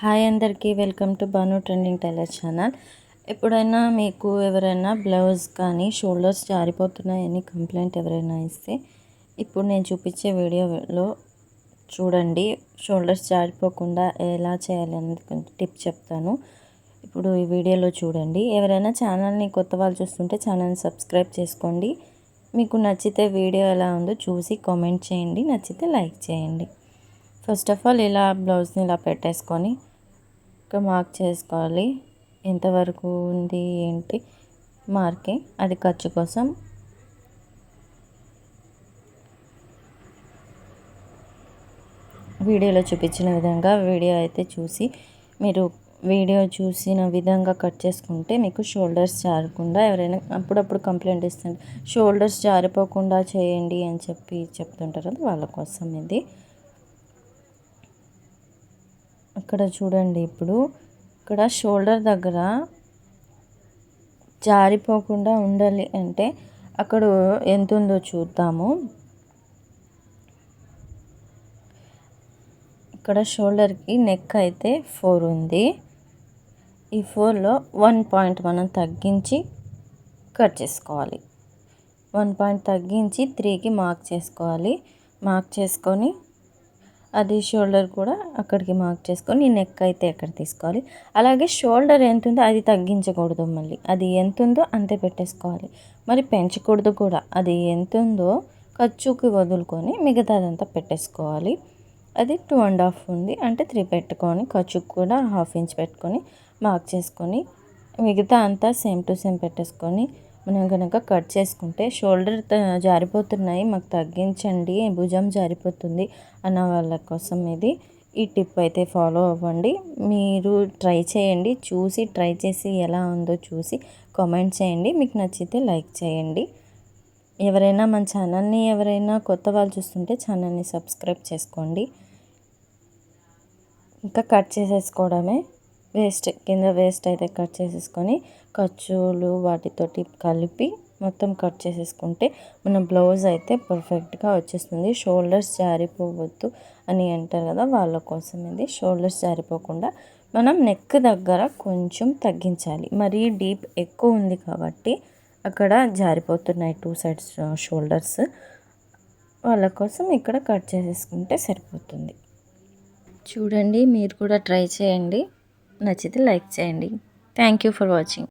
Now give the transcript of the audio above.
Hi అందరికీ welcome to Banu trending tailor channel. ఎప్పుడైనా మీకు ఎవరైనా బ్లౌజ్ కానీ షోల్డర్స్ జారిపోతున్నాయని కంప్లైంట్ ఎవరైనా ఇస్తే ఇప్పుడు నేను చూపించే వీడియోలో చూడండి. షోల్డర్స్ జారిపోకుండా ఎలా చేయాలనేది కొంచెం టిప్ చెప్తాను. ఇప్పుడు ఈ వీడియోలో చూడండి. ఎవరైనా ఛానల్ని కొత్త వాళ్ళు చూస్తుంటే ఛానల్ని సబ్స్క్రైబ్ చేసుకోండి. మీకు నచ్చితే వీడియో ఎలా ఉందో చూసి కామెంట్ చేయండి. నచ్చితే లైక్ చేయండి. ఫస్ట్ ఆఫ్ ఆల్ ఇలా బ్లౌజ్ని ఇలా పెట్టేసుకొని ఇంకా మార్క్ చేసుకోవాలి. ఎంతవరకు ఉంది ఏంటి? మార్కింగ్ అది ఖర్చు కోసం. వీడియోలో చూపించిన విధంగా వీడియో అయితే చూసి మీరు వీడియో చూసిన విధంగా కట్ చేసుకుంటే మీకు షోల్డర్స్ జారకుండా ఎవరైనా అప్పుడప్పుడు కంప్లైంట్ ఇస్తుంటారు షోల్డర్స్ జారిపోకుండా చేయండి అని చెప్పి చెప్తుంటారు వాళ్ళ కోసం ఇది. ఇక్కడ చూడండి ఇప్పుడు. ఇక్కడ షోల్డర్ దగ్గర జారిపోకుండా ఉండాలి అంటే అక్కడ ఎంత ఉందో చూద్దాము. ఇక్కడ షోల్డర్కి నెక్ అయితే ఫోర్ ఉంది. ఈ ఫోర్లో వన్ పాయింట్ మనం తగ్గించి కట్ చేసుకోవాలి. వన్ పాయింట్ తగ్గించి త్రీకి మార్క్ చేసుకోవాలి. మార్క్ చేసుకొని అది షోల్డర్ కూడా అక్కడికి మార్క్ చేసుకొని నెక్ అయితే ఎక్కడ తీసుకోవాలి? అలాగే షోల్డర్ ఎంత ఉందో అది తగ్గించకూడదు మళ్ళీ. అది ఎంత ఉందో అంతే పెట్టేసుకోవాలి. మరి పెంచకూడదు కూడా. అది ఎంత ఉందో ఖర్చుకి వదులుకొని మిగతాదంతా పెట్టేసుకోవాలి. అది టూ అండ్ హాఫ్ ఉంది. అంటే త్రీ పెట్టుకొని ఖర్చుకు కూడా హాఫ్ ఇంచ్ పెట్టుకొని మార్క్ చేసుకొని మిగతా అంతా సేమ్ టు సేమ్ పెట్టేసుకొని మనం కనుక కట్ చేసుకుంటే షోల్డర్ జారిపోతున్నాయి మాకు తగ్గించండి భుజం జారిపోతుంది అన్న వాళ్ళ కోసం ఇది. ఈ టిప్ అయితే ఫాలో అవ్వండి. మీరు ట్రై చేయండి. చూసి ట్రై చేసి ఎలా ఉందో చూసి కామెంట్ చేయండి. మీకు నచ్చితే లైక్ చేయండి. ఎవరైనా మన ఛానల్ని ఎవరైనా కొత్త వాళ్ళు చూస్తుంటే ఛానల్ని సబ్స్క్రైబ్ చేసుకోండి. ఇంకా కట్ చేసేసుకోవడమే. వేస్ట్ కింద వేస్ట్ అయితే కట్ చేసేసుకొని ఖర్చులు వాటితోటి కలిపి మొత్తం కట్ చేసేసుకుంటే మన బ్లౌజ్ అయితే పర్ఫెక్ట్గా వచ్చేస్తుంది. షోల్డర్స్ జారిపోవద్దు అని అంటారు కదా వాళ్ళ కోసం ఇది. షోల్డర్స్ జారిపోకుండా మనం నెక్ దగ్గర కొంచెం తగ్గించాలి. మరీ డీప్ ఎక్కువ ఉంది కాబట్టి అక్కడ జారిపోతున్నాయి టూ సైడ్స్ షోల్డర్స్. వాళ్ళ కోసం ఇక్కడ కట్ చేసేసుకుంటే సరిపోతుంది. చూడండి మీరు కూడా ట్రై చేయండి. నచ్చితే లైక్ చేయండి. Thank you for watching